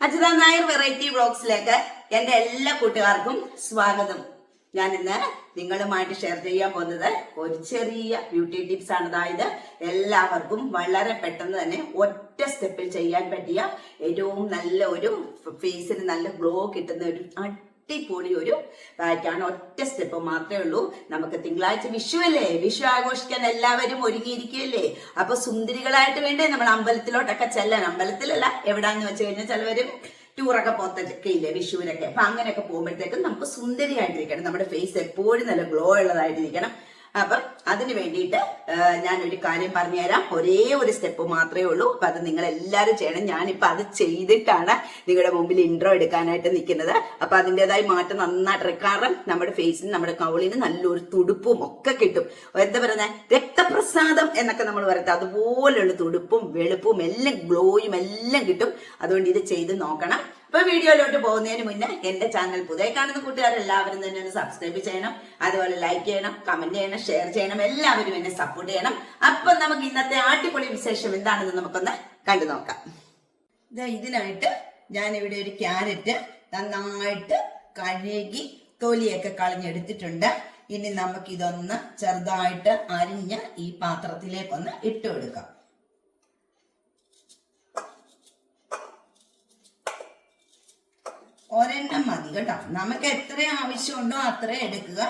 Ajitha Nair variety വ്ളോഗ്സിലേക്ക് എന്റെ എല്ലാ കൂട്ടുകാർക്കും സ്വാഗതം. ഞാൻ ഇന്ന് നിങ്ങളുമായിട്ട് ഷെയർ ചെയ്യാൻ പോകുന്നത് ഒരു ചെറിയ ബ്യൂട്ടി ടിപ്സ് ആണ്. അതായത് എല്ലാവർക്കും വളരെ പെട്ടെന്ന് തന്നെ ഒറ്റ സ്റ്റെപ്പിൽ ചെയ്യാൻ പറ്റിയ ഏറ്റവും നല്ല ഒരു ഫേസിന് നല്ല ഗ്ലോ കിട്ടുന്ന ഒരു അടിപൊളി ഒരു പാക്കാണ് ഒറ്റ സ്റ്റെപ്പ് മാത്രമേ ഉള്ളൂ. നമുക്ക് തിങ്കളാഴ്ച വിഷു അല്ലേ? വിഷു ആഘോഷിക്കാൻ എല്ലാവരും ഒരുങ്ങിയിരിക്കുകയല്ലേ? അപ്പൊ സുന്ദരികളായിട്ട് വേണ്ടേ നമ്മൾ അമ്പലത്തിലോട്ടൊക്കെ ചെല്ലാൻ അമ്പലത്തിലല്ല എവിടാന്ന് വെച്ച് കഴിഞ്ഞാൽ ചിലവരും ടൂറൊക്കെ പോത്തൊക്കെ ഇല്ലേ വിഷുവിനൊക്കെ. അപ്പൊ അങ്ങനെയൊക്കെ പോകുമ്പോഴത്തേക്കും നമുക്ക് സുന്ദരിയായിട്ടിരിക്കണം. നമ്മുടെ ഫേസ് എപ്പോഴും നല്ല ഗ്ലോ ഉള്ളതായിട്ടിരിക്കണം. അപ്പം അതിന് വേണ്ടിയിട്ട് ഞാൻ ഒരു കാര്യം പറഞ്ഞുതരാം. ഒരേ ഒരു സ്റ്റെപ്പ് മാത്രമേ ഉള്ളൂ. അപ്പൊ അത് നിങ്ങൾ എല്ലാവരും ചെയ്യണം. ഞാനിപ്പോ അത് ചെയ്തിട്ടാണ് നിങ്ങളുടെ മുമ്പിൽ ഇൻട്രോ എടുക്കാനായിട്ട് നിൽക്കുന്നത്. അപ്പൊ അതിന്റെതായ മാറ്റം നന്നായിട്ട് കാരണം നമ്മുടെ ഫേസിന് നമ്മുടെ കൗളിന് നല്ലൊരു തുടുപ്പും ഒക്കെ കിട്ടും. എന്താ പറയുന്നത് രക്തപ്രസാദം എന്നൊക്കെ നമ്മൾ പറയുന്നത് അതുപോലെയുള്ള തുടുപ്പും വെളുപ്പും എല്ലാം ഗ്ലോയും എല്ലാം കിട്ടും. അതുകൊണ്ട് ഇത് ചെയ്ത് നോക്കണം. അപ്പൊ വീഡിയോയിലോട്ട് പോകുന്നതിന് മുന്നേ എന്റെ ചാനൽ പുതിയ കാണുന്ന കൂട്ടുകാരെല്ലാവരും തന്നെ ഒന്ന് സബ്സ്ക്രൈബ് ചെയ്യണം. അതുപോലെ ലൈക്ക് ചെയ്യണം കമന്റ് ചെയ്യണം ഷെയർ ചെയ്യണം. എല്ലാവരും എന്നെ സപ്പോർട്ട് ചെയ്യണം. അപ്പൊ നമുക്ക് ഇന്നത്തെ അടിപൊളി വിശേഷം എന്താണെന്ന് നമുക്കൊന്ന് കണ്ടു നോക്കാം. ഇതിനായിട്ട് ഞാൻ ഇവിടെ ഒരു ക്യാരറ്റ് നന്നായിട്ട് കഴുകി തൊലിയൊക്കെ കളഞ്ഞെടുത്തിട്ടുണ്ട്. ഇനി നമുക്കിതൊന്ന് ചെറുതായിട്ട് അരിഞ്ഞ് ഈ പാത്രത്തിലേക്കൊന്ന് ഇട്ട് കൊടുക്കാം. ഒരെണ്ണം മതി കേട്ടോ. നമുക്ക് എത്ര ആവശ്യമുണ്ടോ അത്ര എടുക്കുക.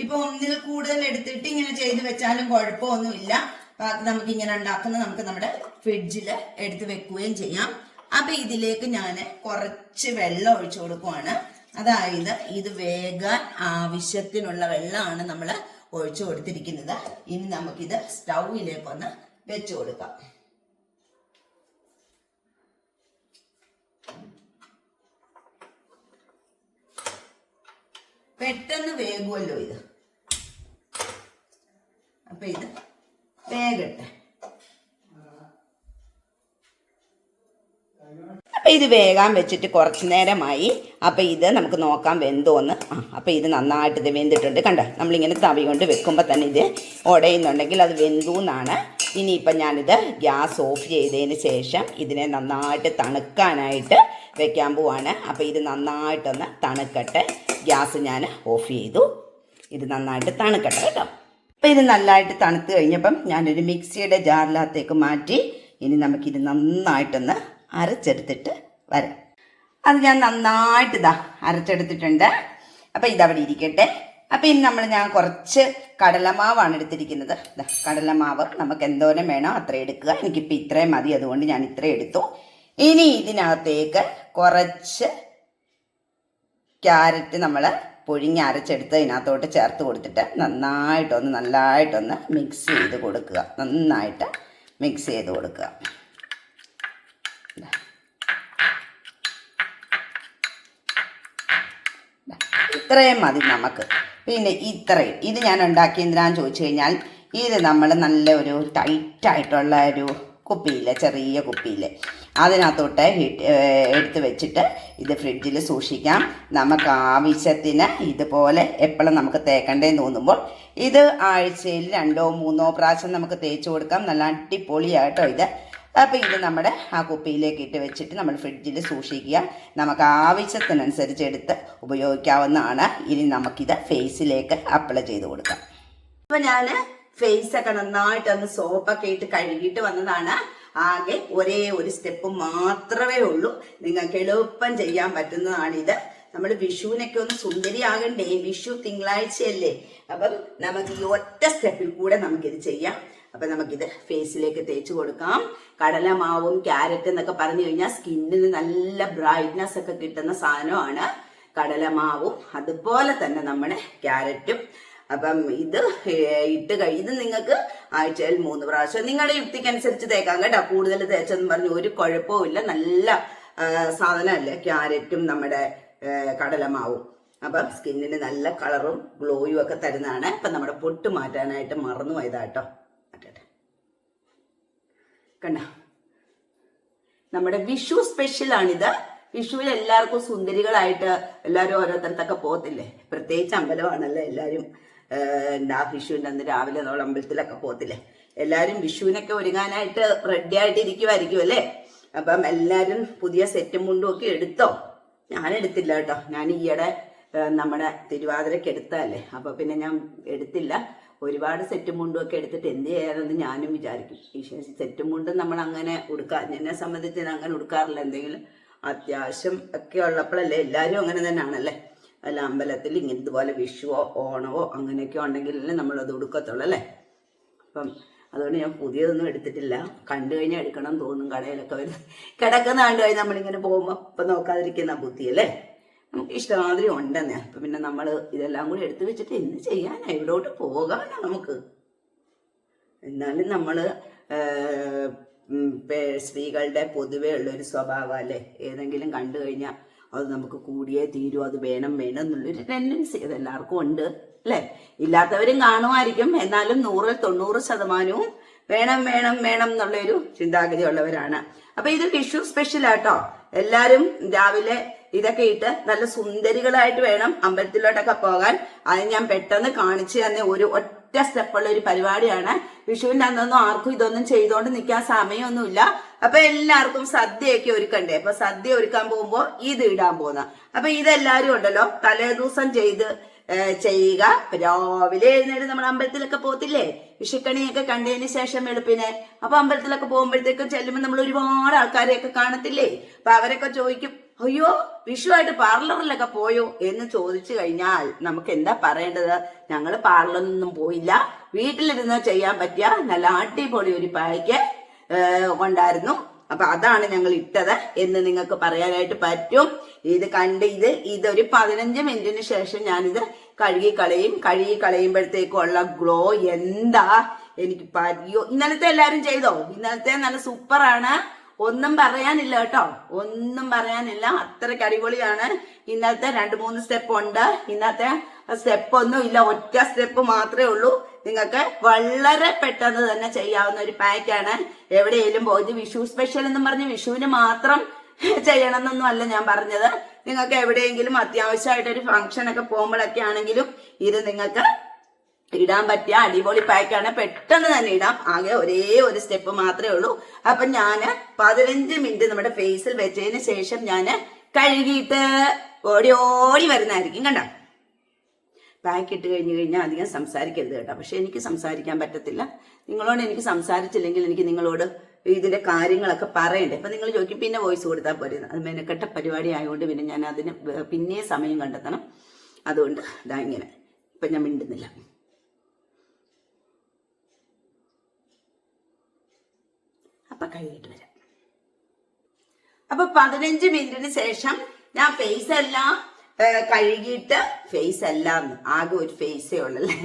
ഇപ്പൊ ഒന്നിൽ കൂടുതൽ എടുത്തിട്ട് ഇങ്ങനെ ചെയ്ത് വെച്ചാലും കുഴപ്പമൊന്നുമില്ല. നമുക്ക് ഇങ്ങനെ ഉണ്ടാക്കുന്ന നമുക്ക് നമ്മുടെ ഫ്രിഡ്ജിൽ എടുത്ത് വെക്കുകയും ചെയ്യാം. അപ്പൊ ഇതിലേക്ക് ഞാൻ കുറച്ച് വെള്ളം ഒഴിച്ചു കൊടുക്കുവാണ്. അതായത് ഇത് വേഗാൻ ആവശ്യത്തിനുള്ള വെള്ളമാണ് നമ്മൾ ഒഴിച്ചു കൊടുത്തിരിക്കുന്നത്. ഇനി നമുക്കിത് സ്റ്റൗവിലേക്കൊന്ന് വെച്ചു കൊടുക്കാം. പെട്ടെന്ന് വേകുമല്ലോ ഇത്. അപ്പൊ ഇത് വേഗട്ടെ. അപ്പൊ ഇത് വേകാൻ വെച്ചിട്ട് കുറച്ച് നേരമായി. അപ്പൊ ഇത് നമുക്ക് നോക്കാം വെന്തോന്ന്. ആ അപ്പൊ ഇത് നന്നായിട്ട് ഇത് വെന്തിട്ടുണ്ട്. കണ്ട? നമ്മളിങ്ങനെ തവി കൊണ്ട് വെക്കുമ്പോൾ തന്നെ ഇത് ഉടയുന്നുണ്ടെങ്കിൽ അത് വെന്തു എന്നാണ് ഇനിയിപ്പം ഞാനിത് ഗ്യാസ് ഓഫ് ചെയ്തതിന് ശേഷം ഇതിനെ നന്നായിട്ട് തണുക്കാനായിട്ട് വെക്കാൻ പോവാണ്. അപ്പോൾ ഇത് നന്നായിട്ടൊന്ന് തണുക്കട്ടെ. ഗ്യാസ് ഞാൻ ഓഫ് ചെയ്തു. ഇത് നന്നായിട്ട് തണുക്കട്ടെ കേട്ടോ. അപ്പോൾ ഇത് നല്ലതായിട്ട് തണുത്ത് കഴിഞ്ഞപ്പം ഞാനൊരു മിക്സിയുടെ ജാറിനകത്തേക്ക് മാറ്റി ഇനി നമുക്കിത് നന്നായിട്ടൊന്ന് അരച്ചെടുത്തിട്ട് വരാം. അത് ഞാൻ നന്നായിട്ട് ഇതാ അരച്ചെടുത്തിട്ടുണ്ട്. അപ്പം ഇതവിടെ ഇരിക്കട്ടെ. അപ്പോൾ ഇനി നമ്മൾ ഞാൻ കുറച്ച് കടലമാവാണ് എടുത്തിരിക്കുന്നത്. കടലമാവ് നമുക്ക് എന്തോരം വേണോ അത്ര എടുക്കുക. എനിക്കിപ്പോൾ ഇത്രയും മതി. അതുകൊണ്ട് ഞാൻ ഇത്രയും എടുത്തു. ഇനി ഇതിനകത്തേക്ക് കുറച്ച് ക്യാരറ്റ് നമ്മൾ പുഴുങ്ങി അരച്ചെടുത്ത് ഇതിനകത്തോട്ട് ചേർത്ത് കൊടുത്തിട്ട് നന്നായിട്ടൊന്ന് നല്ലതായിട്ടൊന്ന് മിക്സ് ചെയ്ത് കൊടുക്കുക. നന്നായിട്ട് മിക്സ് ചെയ്ത് കൊടുക്കുക. ഇത്രയും മതി നമുക്ക്. പിന്നെ ഇത്രയും. ഇത് ഞാൻ ഉണ്ടാക്കി എന്തിനാന്ന് ചോദിച്ചു കഴിഞ്ഞാൽ ഇത് നമ്മൾ നല്ല ഒരു ടൈറ്റായിട്ടുള്ള ഒരു കുപ്പിയിലെ ചെറിയ കുപ്പിയില്ലേ. അതിനകത്തോട്ട് എടുത്ത് വെച്ചിട്ട് ഇത് ഫ്രിഡ്ജിൽ സൂക്ഷിക്കാം. നമുക്ക് ആവശ്യത്തിന് ഇതുപോലെ എപ്പോഴും നമുക്ക് തേക്കണ്ടേന്ന് തോന്നുമ്പോൾ ഇത് ആഴ്ചയിൽ രണ്ടോ മൂന്നോ പ്രാവശ്യം നമുക്ക് തേച്ച് കൊടുക്കാം. നല്ല അടിപൊളിയായിട്ടോ ഇത്. അപ്പോൾ ഇത് നമ്മുടെ ആ കുപ്പിയിലേക്ക് ഇട്ട് വെച്ചിട്ട് നമ്മൾ ഫ്രിഡ്ജിൽ സൂക്ഷിക്കുക. നമുക്ക് ആവശ്യത്തിനനുസരിച്ച് എടുത്ത് ഉപയോഗിക്കാവുന്നതാണ്. ഇനി നമുക്കിത് ഫേസിലേക്ക് അപ്ലൈ ചെയ്ത് കൊടുക്കാം. അപ്പോൾ ഞാൻ ഫേസ് ഒക്കെ നന്നായിട്ടൊന്ന് സോപ്പൊക്കെ ഇട്ട് കഴുകിയിട്ട് വന്നതാണ്. ആകെ ഒരേ ഒരു സ്റ്റെപ്പ് മാത്രമേ ഉള്ളൂ. നിങ്ങൾക്ക് എളുപ്പം ചെയ്യാൻ പറ്റുന്നതാണിത്. നമ്മൾ വിഷുവിനൊക്കെ ഒന്ന് സുന്ദരിയാകണ്ടേ? വിഷു തിങ്കളാഴ്ചയല്ലേ. അപ്പം നമുക്ക് ഈ ഒറ്റ സ്റ്റെപ്പിൽ കൂടെ നമുക്കിത് ചെയ്യാം. അപ്പൊ നമുക്കിത് ഫേസിലേക്ക് തേച്ച് കൊടുക്കാം. കടലമാവും ക്യാരറ്റ് എന്നൊക്കെ പറഞ്ഞു കഴിഞ്ഞാൽ സ്കിന്നിന് നല്ല ബ്രൈറ്റ്നെസ് ഒക്കെ കിട്ടുന്ന സാധനമാണ് കടലമാവും. അതുപോലെ തന്നെ നമ്മുടെ ക്യാരറ്റും. അപ്പം ഇത് ഇട്ട് കഴിയുന്ന നിങ്ങൾക്ക് ആഴ്ചയിൽ മൂന്ന് പ്രാവശ്യം നിങ്ങളുടെ യുക്തിക്കനുസരിച്ച് തേക്കാം കേട്ടോ. കൂടുതൽ തേച്ചെന്ന് പറഞ്ഞു ഒരു കുഴപ്പവും ഇല്ല. നല്ല സാധനമല്ലേ? ക്യാരറ്റും നമ്മുടെ കടലമാവും. അപ്പം സ്കിന്നിന് നല്ല കളറും ഗ്ലോയും ഒക്കെ തരുന്നതാണ്. അപ്പം നമ്മുടെ പൊട്ട് മാറ്റാനായിട്ട് മറന്നു പോയതാട്ടോ കണ്ട? നമ്മുടെ വിഷു സ്പെഷ്യലാണിത് വിഷുവിൽ എല്ലാവർക്കും സുന്ദരികളായിട്ട് എല്ലാവരും ഓരോരുത്തരത്തൊക്കെ പോകത്തില്ലേ? പ്രത്യേകിച്ച് അമ്പലമാണല്ലോ എല്ലാവരും. എന്താ വിഷുവിന്റെ അന്ന് രാവിലെ നമ്മൾ അമ്പലത്തിലൊക്കെ പോകത്തില്ലേ? എല്ലാവരും വിഷുവിനൊക്കെ ഒരുങ്ങാനായിട്ട് റെഡി ആയിട്ട് ഇരിക്കുമായിരിക്കും അല്ലേ? അപ്പം എല്ലാവരും പുതിയ സെറ്റും മുണ്ടും ഒക്കെ എടുത്തോ? ഞാൻ എടുത്തില്ല കേട്ടോ. ഞാൻ ഈയിടെ നമ്മുടെ തിരുവാതിരയ്ക്ക് എടുത്തതല്ലേ? അപ്പം പിന്നെ ഞാൻ എടുത്തില്ല. ഒരുപാട് സെറ്റും മുണ്ടും ഒക്കെ എടുത്തിട്ട് എന്ത് ചെയ്യാനെന്ന് ഞാനും വിചാരിക്കും. ഈ സെറ്റും മുണ്ടും നമ്മൾ അങ്ങനെ ഉടുക്കാ എന്നെ സംബന്ധിച്ച് അങ്ങനെ ഉടുക്കാറില്ല. എന്തെങ്കിലും അത്യാവശ്യം ഒക്കെ ഉള്ളപ്പോഴല്ലേ എല്ലാവരും അങ്ങനെ തന്നെയാണല്ലേ? അല്ല അമ്പലത്തിൽ ഇങ്ങനെ ഇതുപോലെ വിഷുവോ ഓണവോ അങ്ങനെയൊക്കെ ഉണ്ടെങ്കിലല്ലേ നമ്മളത് ഉടുക്കത്തുള്ളൂ അല്ലേ? അപ്പം അതുകൊണ്ട് ഞാൻ പുതിയതൊന്നും എടുത്തിട്ടില്ല. കണ്ടു കഴിഞ്ഞാൽ എടുക്കണം തോന്നും കടയിലൊക്കെ വരും കിടക്കുന്ന കണ്ടു കഴിഞ്ഞാൽ നമ്മളിങ്ങനെ പോകുമ്പോൾ ഇപ്പം നോക്കാതിരിക്കുന്ന ബുദ്ധി അല്ലേ? നമുക്ക് ഇഷ്ടമാതിരി ഉണ്ടെന്നേ. അപ്പം പിന്നെ നമ്മൾ ഇതെല്ലാം കൂടി എടുത്തു വെച്ചിട്ട് എന്ത് ചെയ്യാനാ? എവിടോട്ട് പോകാനാ നമുക്ക്? എന്നാലും നമ്മൾ സ്ത്രീകളുടെ പൊതുവേ ഉള്ളൊരു സ്വഭാവം അല്ലേ? ഏതെങ്കിലും കണ്ടു കഴിഞ്ഞാൽ അത് നമുക്ക് കൂടിയേ തീരൂ അത് വേണം വേണം എന്നുള്ളൊരു ടെൻഡൻസി അത് എല്ലാവർക്കും ഉണ്ട് അല്ലേ? ഇല്ലാത്തവരും കാണുമായിരിക്കും എന്നാലും നൂറിൽ തൊണ്ണൂറ് ശതമാനവും വേണം വേണം വേണം എന്നുള്ളൊരു ചിന്താഗതി ഉള്ളവരാണ് അപ്പൊ ഇത് വിഷു സ്പെഷ്യൽ ആട്ടോ. എല്ലാരും രാവിലെ ഇതൊക്കെ ഇട്ട് നല്ല സുന്ദരികളായിട്ട് വേണം അമ്പലത്തിലോട്ടൊക്കെ പോകാൻ. അത് ഞാൻ പെട്ടെന്ന് കാണിച്ചു തന്ന ഒരു ഒറ്റ സ്റ്റെപ്പുള്ള ഒരു പരിപാടിയാണ്. വിഷുവിന്റെ അന്നൊന്നും ആർക്കും ഇതൊന്നും ചെയ്തോണ്ട് നിൽക്കാൻ സമയമൊന്നുമില്ല. അപ്പൊ എല്ലാവർക്കും സദ്യയൊക്കെ ഒരുക്കണ്ടേ? അപ്പൊ സദ്യ ഒരുക്കാൻ പോകുമ്പോൾ ഇത് ഇടാൻ പോകുന്ന. അപ്പൊ ഇതെല്ലാരും ഉണ്ടല്ലോ തലേദിവസം ചെയ്ത് ചെയ്യുക. രാവിലെ എഴുന്നേറ്റ് നമ്മൾ അമ്പലത്തിലൊക്കെ പോത്തില്ലേ വിഷുക്കണിയൊക്കെ കണ്ടതിന് ശേഷം വെളുപ്പിനെ. അപ്പൊ അമ്പലത്തിലൊക്കെ പോകുമ്പോഴത്തേക്കും ചെല്ലുമ്പോൾ നമ്മൾ ഒരുപാട് ആൾക്കാരെയൊക്കെ കാണത്തില്ലേ? അപ്പൊ അവരൊക്കെ ചോദിക്കും അയ്യോ വിഷുവായിട്ട് പാർലറിലൊക്കെ പോയോ? എന്ന് ചോദിച്ചു കഴിഞ്ഞാൽ നമുക്ക് എന്താ പറയേണ്ടത്? ഞങ്ങൾ പാർലറിലൊന്നും പോയില്ല. വീട്ടിലിരുന്ന് ചെയ്യാൻ പറ്റിയ നല്ല അടിപൊളി ഒരു പായ്ക്ക് ഉണ്ടായിരുന്നു അപ്പൊ അതാണ് ഞങ്ങൾ ഇട്ടത് എന്ന് നിങ്ങൾക്ക് പറയാനായിട്ട് പറ്റും. ഇത് കണ്ട് ഇത് ഇതൊരു പതിനഞ്ച് മിനിറ്റിന് ശേഷം ഞാനിത് കഴുകി കളയും കഴുകി കളയുമ്പോഴത്തേക്കുള്ള ഗ്ലോ എന്താ എനിക്ക് പറയോ ഇന്നലത്തെ എല്ലാരും ചെയ്തോ? ഇന്നലത്തെ നല്ല സൂപ്പറാണ്. ഒന്നും പറയാനില്ല കേട്ടോ. ഒന്നും പറയാനില്ല. അത്രയ്ക്ക് അടിപൊളിയാണ്. ഇന്നത്തെ രണ്ട് മൂന്ന് സ്റ്റെപ്പ് ഉണ്ട്. ഇന്നത്തെ സ്റ്റെപ്പ് ഒന്നും ഇല്ല ഒറ്റ സ്റ്റെപ്പ് മാത്രമേ ഉള്ളൂ. നിങ്ങൾക്ക് വളരെ പെട്ടെന്ന് തന്നെ ചെയ്യാവുന്ന ഒരു പാക്കാണ് എവിടെയെങ്കിലും പോയി. വിഷു സ്പെഷ്യൽ എന്ന് പറഞ്ഞ് വിഷുവിന് മാത്രം ചെയ്യണം എന്നൊന്നും അല്ല ഞാൻ പറഞ്ഞത്. നിങ്ങൾക്ക് എവിടെയെങ്കിലും അത്യാവശ്യമായിട്ട് ഒരു ഫംഗ്ഷൻ ഒക്കെ പോകുമ്പോഴൊക്കെ ആണെങ്കിലും ഇത് നിങ്ങൾക്ക് ഇടാൻ പറ്റിയ അടിപൊളി പാക്കാണ് പെട്ടെന്ന് തന്നെ ഇടാം. ആകെ ഒരേ ഒരു സ്റ്റെപ്പ് മാത്രമേ ഉള്ളൂ. അപ്പൊ ഞാൻ പതിനഞ്ച് മിനിറ്റ് നമ്മുടെ ഫേസിൽ വെച്ചതിന് ശേഷം ഞാൻ കഴുകിയിട്ട് ഓടി ഓടി വരുന്നതായിരിക്കും. കണ്ടോ? പാക്ക് ഇട്ട് കഴിഞ്ഞ് കഴിഞ്ഞാൽ അധികം സംസാരിക്കരുത് കേട്ടോ. പക്ഷെ എനിക്ക് സംസാരിക്കാൻ പറ്റത്തില്ല. നിങ്ങളോട് എനിക്ക് സംസാരിച്ചില്ലെങ്കിൽ എനിക്ക് നിങ്ങളോട് ഇതിന്റെ കാര്യങ്ങളൊക്കെ പറയണ്ടേ? അപ്പൊ നിങ്ങൾ ചോദിക്കും പിന്നെ വോയിസ് കൊടുത്താൽ പോരെ? അത് മെനക്കെട്ട പരിപാടി ആയതുകൊണ്ട് പിന്നെ ഞാൻ അതിന് പിന്നെ സമയം കണ്ടെത്തണം. അതുകൊണ്ട് ഇതാ ഇങ്ങനെ. ഇപ്പൊ ഞാൻ മിണ്ടുന്നില്ല. അപ്പൊ കഴുകിയിട്ട് വരാം. അപ്പൊ പതിനഞ്ച് മിനിറ്റിന് ശേഷം ഞാൻ ഫേസ് എല്ലാം കഴുകിയിട്ട് ഫേസ് എല്ലാം ആകെ ഒരു ഫേസേ ഉള്ളല്ലേ?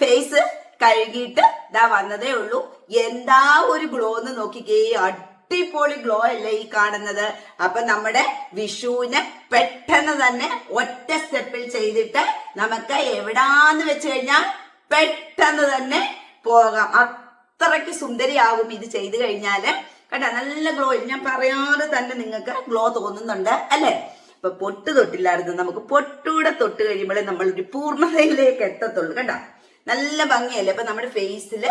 ഫേസ് കഴുകിയിട്ട് ഇതാ വന്നതേ ഉള്ളൂ. എന്താ ഒരു ഗ്ലോ എന്ന് നോക്കിക്കേ അടിപൊളി ഗ്ലോ അല്ലേ ഈ കാണുന്നത്. അപ്പൊ നമ്മുടെ വിഷുവിനെ പെട്ടെന്ന് തന്നെ ഒറ്റ സ്റ്റെപ്പിൽ ചെയ്തിട്ട് നമുക്ക് എവിടാന്ന് വെച്ച് കഴിഞ്ഞാൽ പെട്ടെന്ന് തന്നെ പോകാം. അത്രയ്ക്ക് സുന്ദരിയാകും ഇത് ചെയ്തു കഴിഞ്ഞാൽ. കേട്ടാ നല്ല ഗ്ലോ ഞാൻ പറയാതെ തന്നെ നിങ്ങൾക്ക് ഗ്ലോ തോന്നുന്നുണ്ട് അല്ലേ? ഇപ്പൊ പൊട്ട് തൊട്ടില്ലായിരുന്നു. നമുക്ക് പൊട്ടൂടെ തൊട്ട് കഴിയുമ്പോഴേ നമ്മൾ ഒരു പൂർണതയിലേക്ക് എത്തത്തുള്ളൂ. കണ്ട? നല്ല ഭംഗിയല്ലേ? അപ്പൊ നമ്മുടെ ഫേസിൽ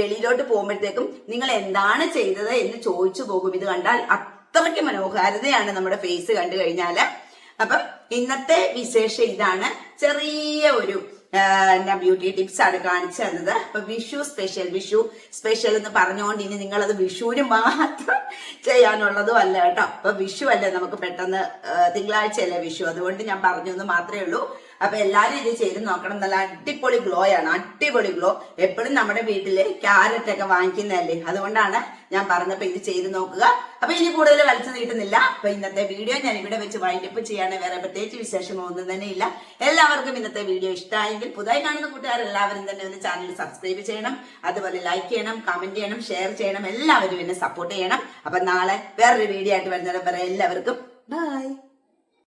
വെളിയിലോട്ട് പോകുമ്പോഴത്തേക്കും നിങ്ങൾ എന്താണ് ചെയ്തത് എന്ന് ചോദിച്ചു പോകും. ഇത് കണ്ടാൽ അത്രയ്ക്ക് മനോഹാരിതയാണ് നമ്മുടെ ഫേസ് കണ്ടു കഴിഞ്ഞാൽ. അപ്പം ഇന്നത്തെ വിശേഷം ഇതാണ്. ചെറിയ ഒരു എന്നാ ബ്യൂട്ടി ടിപ്സ് ആണ് കാണിച്ചു തന്നത്. അപ്പൊ വിഷു സ്പെഷ്യൽ വിഷു സ്പെഷ്യൽ എന്ന് പറഞ്ഞുകൊണ്ട് ഇനി നിങ്ങളത് വിഷുവിന് മാത്രം ചെയ്യാനുള്ളതും അല്ല കേട്ടോ. അപ്പൊ വിഷു അല്ലേ നമുക്ക് പെട്ടെന്ന് തിങ്കളാഴ്ച തിങ്കളാഴ്ചയല്ലേ വിഷു? അതുകൊണ്ട് ഞാൻ പറഞ്ഞു എന്ന് മാത്രമേ ഉള്ളൂ. അപ്പൊ എല്ലാരും ഇത് ചെയ്ത് നോക്കണം. നല്ല അടിപൊളി ഗ്ലോ ആണ്. അടിപൊളി ഗ്ലോ എപ്പോഴും നമ്മുടെ വീട്ടിൽ ക്യാരറ്റ് ഒക്കെ വാങ്ങിക്കുന്നതല്ലേ? അതുകൊണ്ടാണ് ഞാൻ പറഞ്ഞപ്പോ ഇത് ചെയ്ത് നോക്കുക. അപ്പൊ ഇനി കൂടുതൽ വലിച്ചു നീട്ടുന്നില്ല അപ്പൊ ഇന്നത്തെ വീഡിയോ ഞാൻ ഇവിടെ വെച്ച് വൈൻഡപ്പ് ചെയ്യാണ് വേറെ പ്രത്യേകിച്ച് വിശേഷമോ ഒന്നും തന്നെ ഇല്ല. എല്ലാവർക്കും ഇന്നത്തെ വീഡിയോ ഇഷ്ടമായെങ്കിൽ പുതിയ കാണുന്ന കൂട്ടുകാർ എല്ലാവരും തന്നെ ഒന്ന് ചാനൽ സബ്സ്ക്രൈബ് ചെയ്യണം. അതുപോലെ ലൈക്ക് ചെയ്യണം കമന്റ് ചെയ്യണം ഷെയർ ചെയ്യണം. എല്ലാവരും എന്നെ സപ്പോർട്ട് ചെയ്യണം. അപ്പൊ നാളെ വേറൊരു വീഡിയോ ആയിട്ട് വരുന്നത് വരെ എല്ലാവർക്കും ബൈ